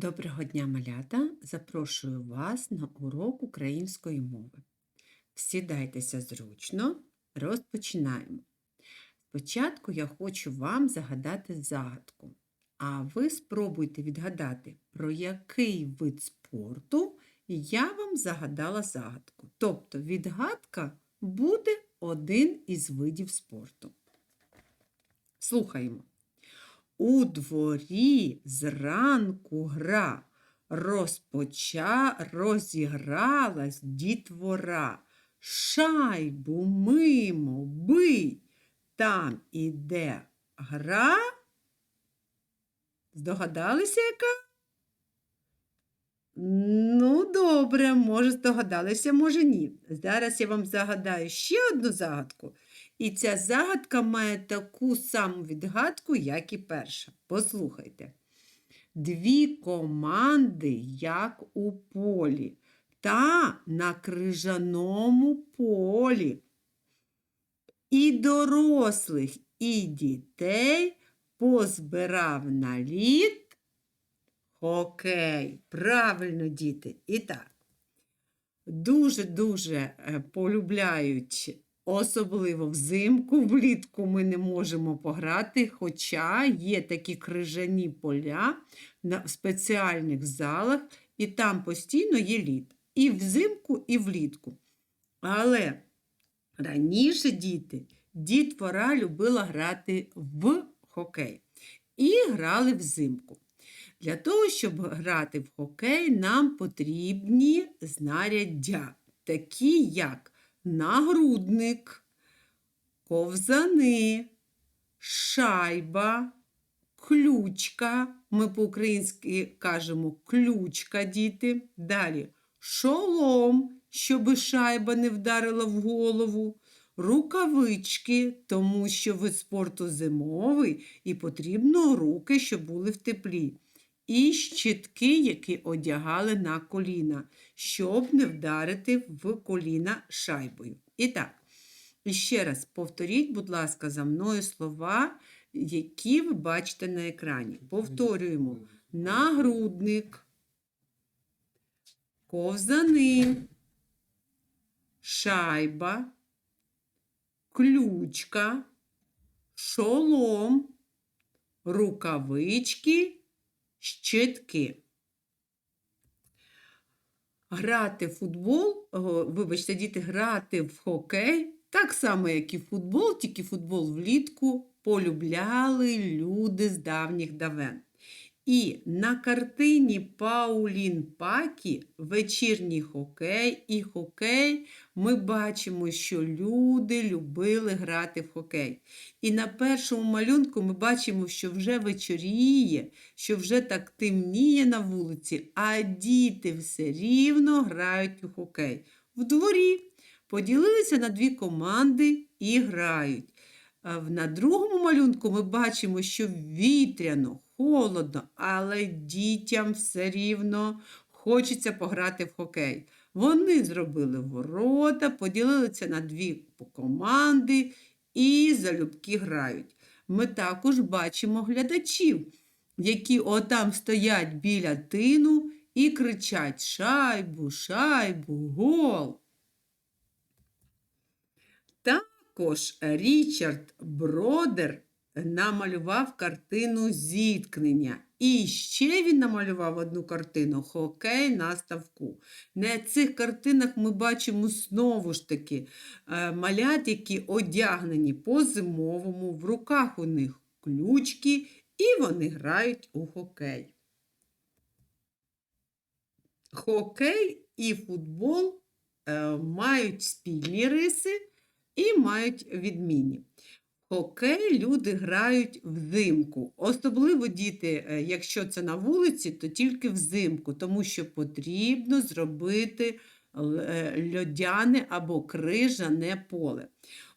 Доброго дня, малята! Запрошую вас на урок української мови. Сідайтеся зручно, розпочинаємо. Спочатку я хочу вам загадати загадку, а ви спробуйте відгадати, про який вид спорту я вам загадала загадку. Тобто відгадка буде один із видів спорту. Слухаємо. У дворі зранку гра, розпоча, розігралась дітвора. Шайбу мимо бий, там іде гра. Здогадалися, яка? Ну, добре, може, здогадалися, може ні. Зараз я вам загадаю ще одну загадку. І ця загадка має таку саму відгадку, як і перша. Послухайте. Дві команди, як у полі, та на крижаному полі. І дорослих, і дітей позбирав на лід хокей. Правильно, діти. І так. Дуже-дуже е, полюбляють Особливо взимку, влітку ми не можемо пограти, хоча є такі крижані поля на спеціальних залах, і там постійно є лід. І взимку, і влітку. Але раніше діти, дітвора любила грати в хокей. І грали взимку. Для того, щоб грати в хокей, нам потрібні знаряддя, такі як нагрудник, ковзани, шайба, ключка. Ми по-українськи кажемо ключка, діти. Далі шолом, щоб шайба не вдарила в голову. Рукавички, тому що вид спорту зимовий і потрібно руки, щоб були в теплі і щітки, які одягали на коліна, щоб не вдарити в коліна шайбою. І так, ще раз повторіть, будь ласка, за мною слова, які ви бачите на екрані. Повторюємо: нагрудник, ковзани, шайба, ключка, шолом, рукавички щитки. Грати в футбол, вибачте, діти, грати в хокей, так само, як і в футбол, тільки футбол влітку полюбляли люди з давніх давен. І на картині Паулін Пакі вечірній хокей і хокей ми бачимо, що люди любили грати в хокей. І на першому малюнку ми бачимо, що вже вечоріє, що вже так темніє на вулиці, а діти все рівно грають у хокей. В дворі поділилися на дві команди і грають. На другому малюнку ми бачимо, що вітряно, холодно, але дітям все рівно хочеться пограти в хокей. Вони зробили ворота, поділилися на дві команди і залюбки грають. Ми також бачимо глядачів, які отам стоять біля тину і кричать Шайбу, шайбу, гол. Також Річард Бродер намалював картину зіткнення. І ще він намалював одну картину хокей на ставку. На цих картинах ми бачимо знову ж таки е, малят, які одягнені по-зимовому, в руках у них ключки, і вони грають у хокей. Хокей і футбол е, мають спільні риси і мають відмінні. Хокей люди грають взимку. Особливо діти, е, якщо це на вулиці, то тільки взимку, тому що потрібно зробити е, льодяне або крижане поле.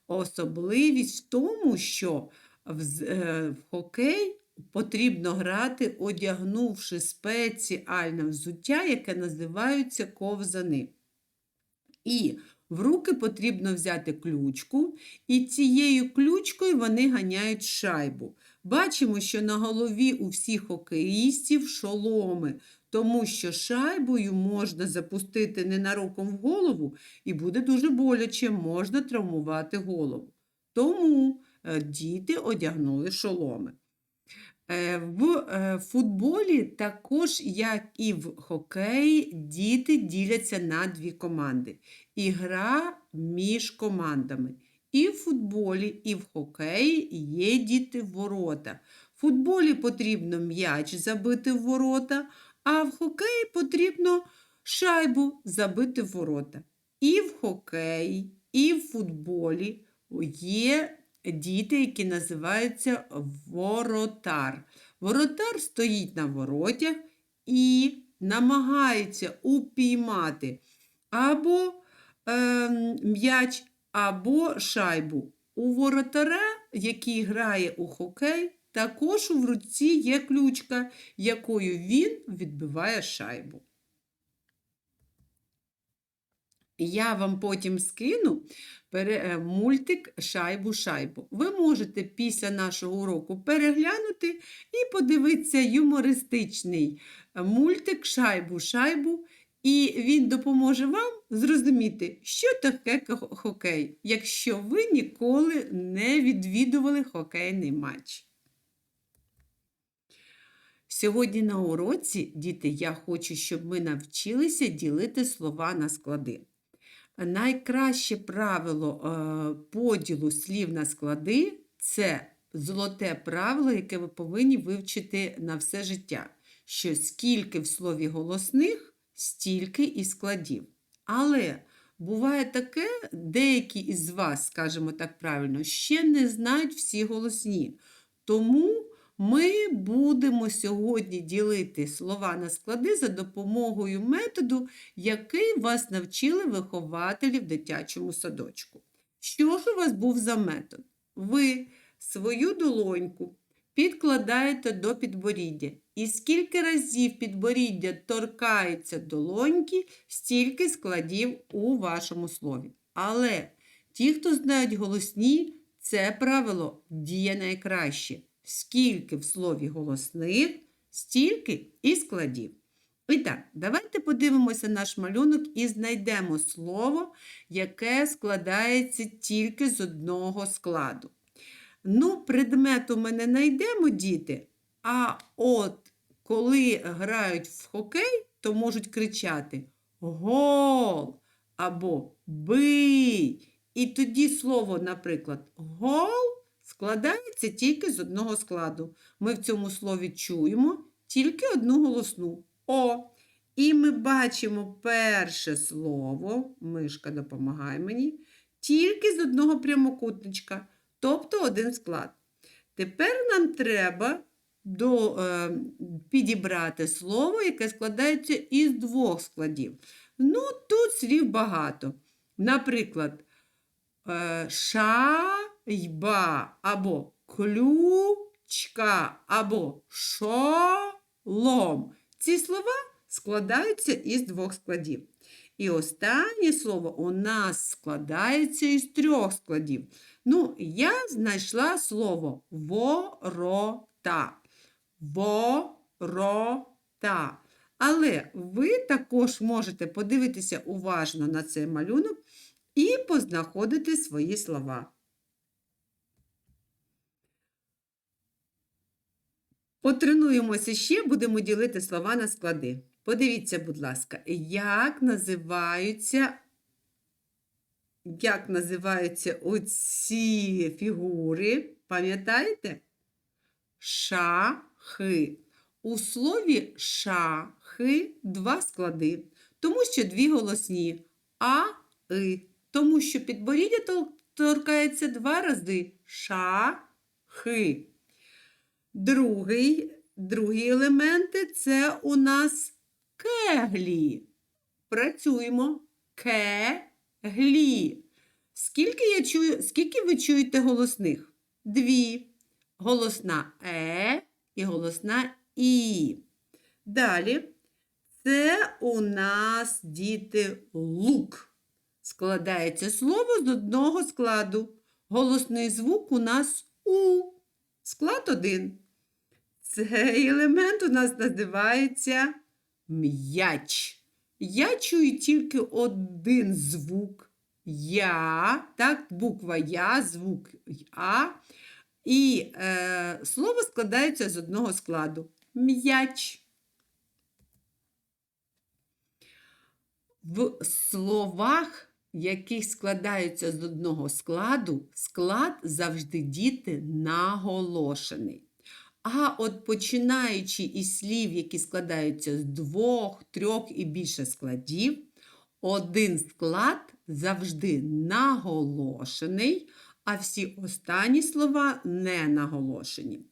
Особливість в тому, що в е, хокей потрібно грати, одягнувши спеціальне взуття, яке називається ковзани. І в руки потрібно взяти ключку, і цією ключкою вони ганяють шайбу. Бачимо, що на голові у всіх хокеїстів шоломи, тому що шайбою можна запустити ненароком в голову і буде дуже боляче, можна травмувати голову. Тому е, діти одягнули шоломи. Е, В е, футболі також, як і в хокеї, діти діляться на дві команди. І гра між командами. І в футболі, і в хокеї є діти в ворота. В футболі потрібно м'яч забити в ворота, а в хокеї потрібно шайбу забити в ворота. І в хокеї, і в футболі є діти, які називаються воротар. Воротар стоїть на воротях і намагається упіймати або е, м'яч, або шайбу. У воротаря, який грає у хокей, також у руці є ключка, якою він відбиває шайбу. Я вам потім скину е, мультик Шайбу-шайбу. Ви можете після нашого уроку переглянути і подивитися юмористичний е, мультик Шайбу-шайбу, і він допоможе вам зрозуміти, що таке хокей, якщо ви ніколи не відвідували хокейний матч. Сьогодні на уроці, діти, я хочу, щоб ми навчилися ділити слова на склади. Найкраще правило е, поділу слів на склади це золоте правило, яке ви повинні вивчити на все життя. Що скільки в слові голосних, стільки і складів. Але буває таке, деякі із вас, скажімо так правильно, ще не знають всі голосні. Тому ми будемо сьогодні ділити слова на склади за допомогою методу, який вас навчили вихователі в дитячому садочку. Що ж у вас був за метод? Ви свою долоньку підкладаєте до підборіддя. І скільки разів підборіддя торкається долоньки, стільки складів у вашому слові. Але ті, хто знають голосні, це правило діє найкраще. Скільки в слові голосних, стільки і складів. І так, давайте подивимося наш малюнок і знайдемо слово, яке складається тільки з одного складу. Ну, предмету ми не знайдемо, діти, а от коли грають в хокей, то можуть кричати гол або бий. І тоді слово, наприклад, гол складається тільки з одного складу. Ми в цьому слові чуємо тільки одну голосну О. І ми бачимо перше слово, мишка допомагає мені, тільки з одного прямокутничка, тобто один склад. Тепер нам треба до, е, підібрати слово, яке складається із двох складів. Ну, тут слів багато. Наприклад, е, шайба або ключка, або шолом. Ці слова складаються із двох складів. І останнє слово у нас складається із трьох складів. Ну, я знайшла слово ворота. Ворота. Але ви також можете подивитися уважно на цей малюнок і познаходити свої слова. Потренуємося ще, будемо ділити слова на склади. Подивіться, будь ласка, як називаються, як називаються оці фігури, пам'ятаєте? Шахи. У слові шахи два склади, тому що дві голосні а и, тому що підборіддя торкається два рази шахи. Другий, другі елементи це у нас кеглі. Працюємо. Кеглі. Скільки я чую, скільки ви чуєте голосних? Дві. Голосна е і голосна і. Далі. Це у нас діти лук. складається слово з одного складу. Голосний звук у нас У. Склад один. Цей елемент у нас називається м'яч. Я чую тільки один звук. Я, так, буква Я, звук А. І е, слово складається з одного складу. М'яч. В словах, які складаються з одного складу, склад завжди діти наголошений. А от починаючи із слів, які складаються з двох, трьох і більше складів, один склад завжди наголошений, а всі останні слова не наголошені.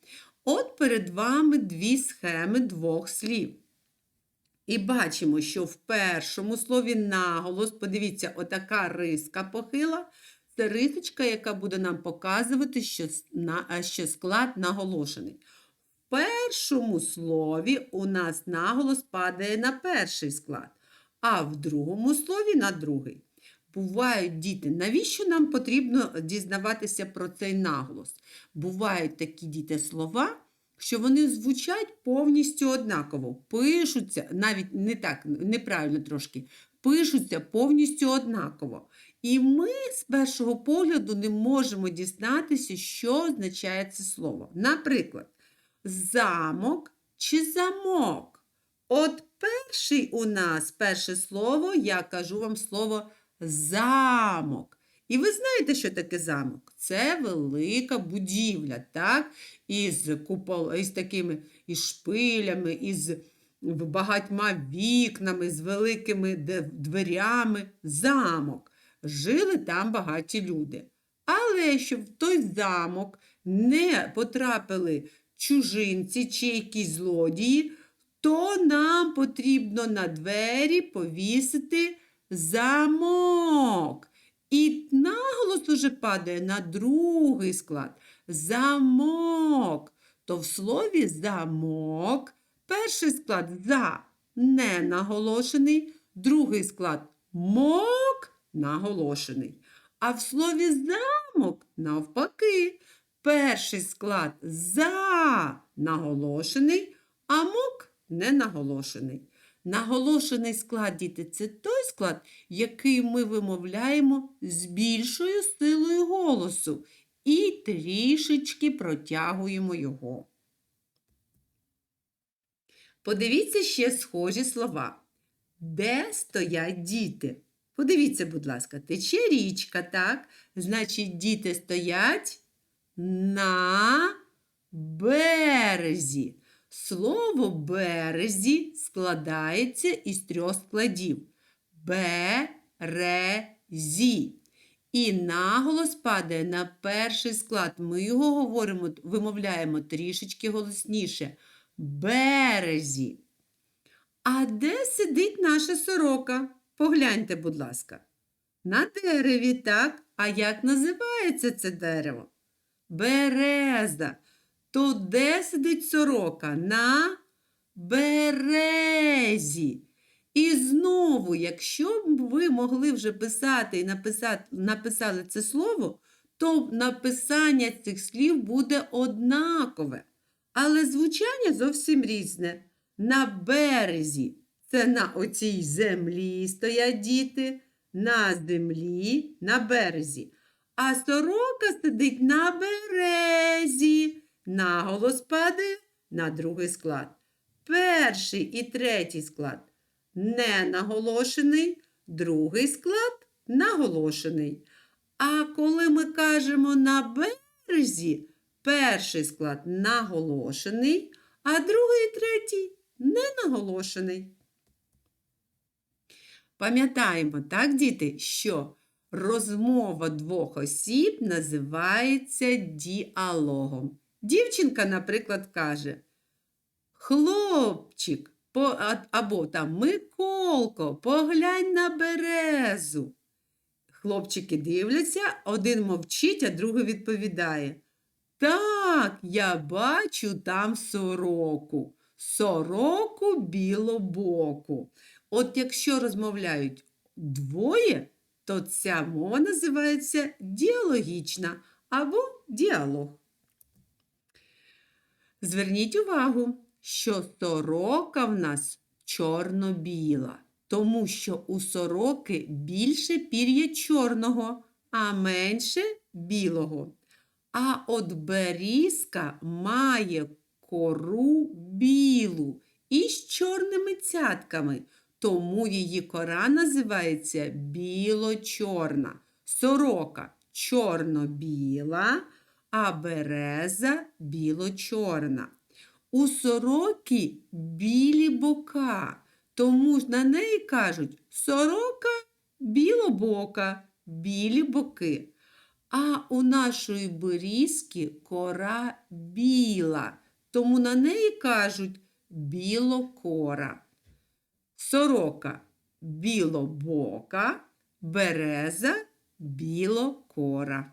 От перед вами дві схеми двох слів. І бачимо, що в першому слові наголос, подивіться, отака риска похила. Це рисочка, яка буде нам показувати, що, а, що склад наголошений. Першому слові у нас наголос падає на перший склад, а в другому слові на другий. Бувають діти, навіщо нам потрібно дізнаватися про цей наголос? Бувають такі діти слова, що вони звучать повністю однаково. Пишуться, навіть не так, неправильно трошки, пишуться повністю однаково. І ми з першого погляду не можемо дізнатися, що означає це слово. Наприклад, замок чи замок. От перший у нас, перше слово, я кажу вам слово замок. І ви знаєте, що таке замок? Це велика будівля, так? Із купол, із такими із шпилями, із багатьма вікнами, з великими дверями. Замок. Жили там багаті люди. Але щоб в той замок не потрапили чужинці чи якісь злодії, то нам потрібно на двері повісити замок. І наголос уже падає на другий склад. Замок. То в слові замок перший склад за не наголошений, другий склад мок наголошений. А в слові замок навпаки. Перший склад за наголошений, а мок не наголошений. Наголошений склад, діти, це той склад, який ми вимовляємо з більшою силою голосу і трішечки протягуємо його. Подивіться ще схожі слова. Де стоять діти? Подивіться, будь ласка, тече річка, так? Значить, діти стоять на березі. Слово березі складається із трьох складів. Березі. І наголос падає на перший склад. Ми його говоримо, вимовляємо трішечки голосніше. Березі. А де сидить наша сорока? Погляньте, будь ласка. На дереві, так? А як називається це дерево? Береза. То де сидить сорока? На березі. І знову, якщо б ви могли вже писати і написати, написали це слово, то написання цих слів буде однакове. Але звучання зовсім різне. На березі це на оцій землі стоять діти, на землі, на березі. А сорока сидить на березі. Наголос падає на другий склад. Перший і третій склад не наголошений, другий склад наголошений. А коли ми кажемо на березі, перший склад наголошений, а другий і третій не наголошений. Пам'ятаємо, так, діти, що розмова двох осіб називається діалогом. Дівчинка, наприклад, каже: Хлопчик, або там Миколко, поглянь на березу. Хлопчики дивляться, один мовчить, а другий відповідає. Так, я бачу там сороку, сороку білобоку. От якщо розмовляють двоє, то ця мова називається діалогічна або діалог. Зверніть увагу, що сорока в нас чорно-біла, тому що у сороки більше пір'я чорного, а менше білого. А от берізка має кору білу із чорними цятками, тому її кора називається біло-чорна. Сорока чорно-біла, а береза біло-чорна. У сороки білі бока, тому ж на неї кажуть сорока білобока, білі боки. А у нашої берізки кора біла, тому на неї кажуть білокора. Сорока білобока, береза білокора.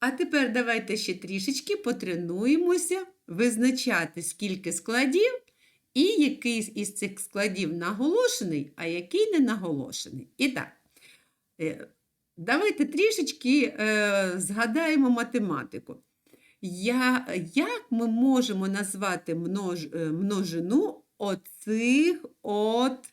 А тепер давайте ще трішечки потренуємося визначати, скільки складів і який із цих складів наголошений, а який не наголошений. І так, е, давайте трішечки е, згадаємо математику. Я, як ми можемо назвати множ, е, множину оцих от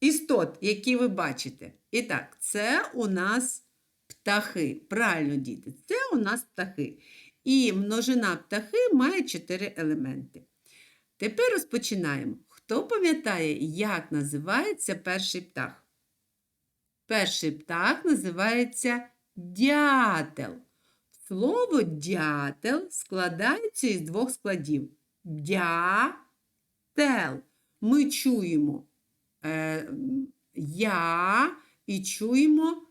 істот, які ви бачите? І так, це у нас птахи. Правильно, діти, це у нас птахи. І множина птахи має чотири елементи. Тепер розпочинаємо. Хто пам'ятає, як називається перший птах? Перший птах називається дятел. Слово дятел складається із двох складів. Дя-тел. Ми чуємо е, я і чуємо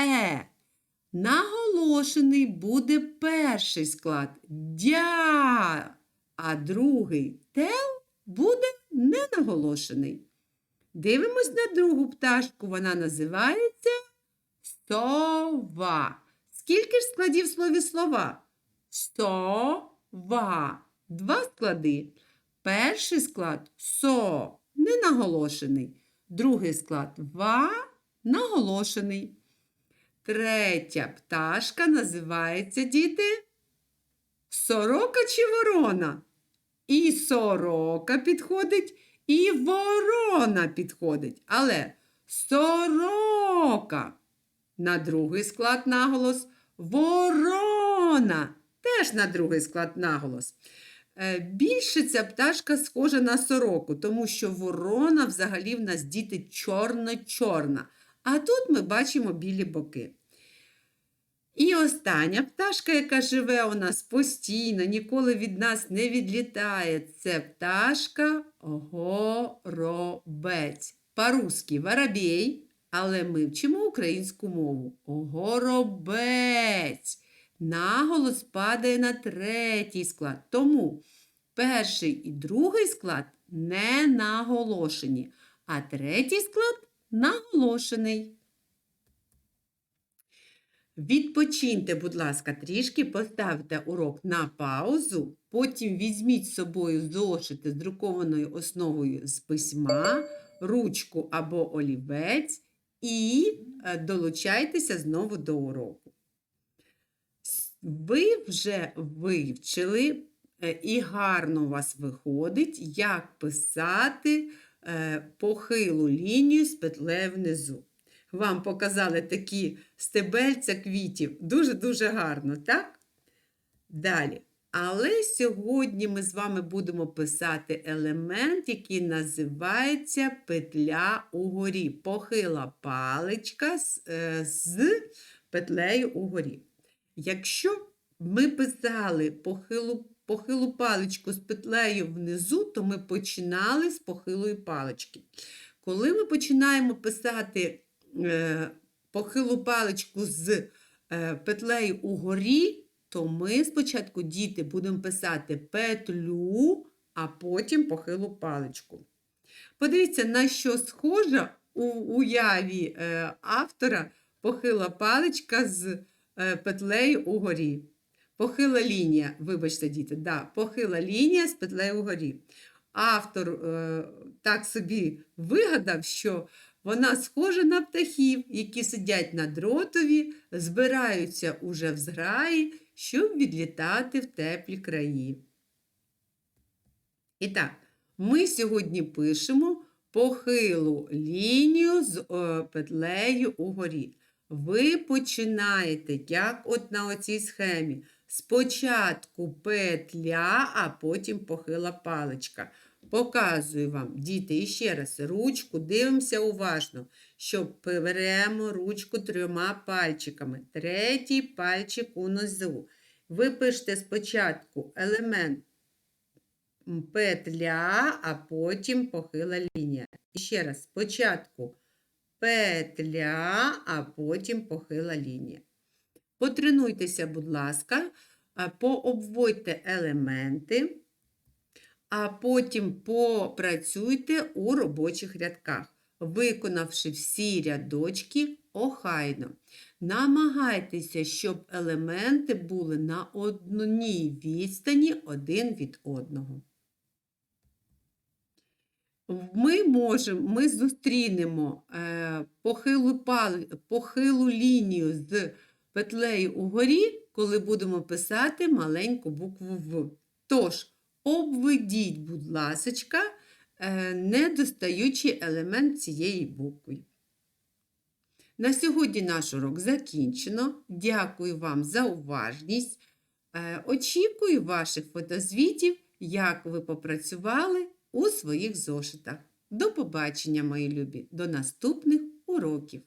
е. Наголошений буде перший склад дя, а другий тел буде ненаголошений. Дивимось на другу пташку, вона називається сова. Скільки ж складів в слові слова? Сова. Два склади. Перший склад со ненаголошений. Другий склад ва наголошений. Третя пташка називається діти сорока чи ворона. І сорока підходить, і ворона підходить. Але сорока на другий склад наголос, ворона теж на другий склад наголос. Е, Більше ця пташка схожа на сороку, тому що ворона взагалі в нас діти чорно-чорна. А тут ми бачимо білі боки. І остання пташка, яка живе у нас постійно, ніколи від нас не відлітає, це пташка горобець. По-русски воробей, але ми вчимо українську мову. Горобець. Наголос падає на третій склад. Тому перший і другий склад не наголошені, а третій склад наголошений. Відпочиньте, будь ласка, трішки, поставте урок на паузу, потім візьміть з собою зошити з друкованою основою з письма, ручку або олівець і е, долучайтеся знову до уроку. Ви вже вивчили е, і гарно у вас виходить, як писати е, похилу лінію з петлею внизу вам показали такі стебельця квітів. Дуже-дуже гарно, так? Далі. Але сьогодні ми з вами будемо писати елемент, який називається петля угорі. Похила паличка з, е, з петлею угорі. Якщо ми писали похилу, похилу паличку з петлею внизу, то ми починали з похилої палички. Коли ми починаємо писати е, похилу паличку з е, петлею угорі, то ми спочатку діти будемо писати петлю, а потім похилу паличку. Подивіться, на що схожа у уяві е, автора похила паличка з петлею угорі. Похила лінія, вибачте, діти, да, похила лінія з петлею угорі. Автор е, так собі вигадав, що Вона схожа на птахів, які сидять на дротові, збираються уже в зграї, щоб відлітати в теплі краї. І так, ми сьогодні пишемо похилу лінію з е, петлею угорі. Ви починаєте, як от на оцій схемі. Спочатку петля, а потім похила паличка. Показую вам, діти, і ще раз ручку дивимося уважно, що беремо ручку трьома пальчиками. Третій пальчик унизу. Ви пишете спочатку елемент петля, а потім похила лінія. І ще раз, спочатку петля, а потім похила лінія. Потренуйтеся, будь ласка, пообводьте елементи, а потім попрацюйте у робочих рядках, виконавши всі рядочки охайно. Намагайтеся, щоб елементи були на одній відстані один від одного. Ми можемо, ми зустрінемо е, похилу, похилу лінію з петлею угорі, коли будемо писати маленьку букву В. Тож, обведіть, будь ласочка, е, недостаючий елемент цієї букви. На сьогодні наш урок закінчено. Дякую вам за уважність. Е, Очікую ваших фотозвітів, як ви попрацювали у своїх зошитах. До побачення, мої любі, до наступних уроків!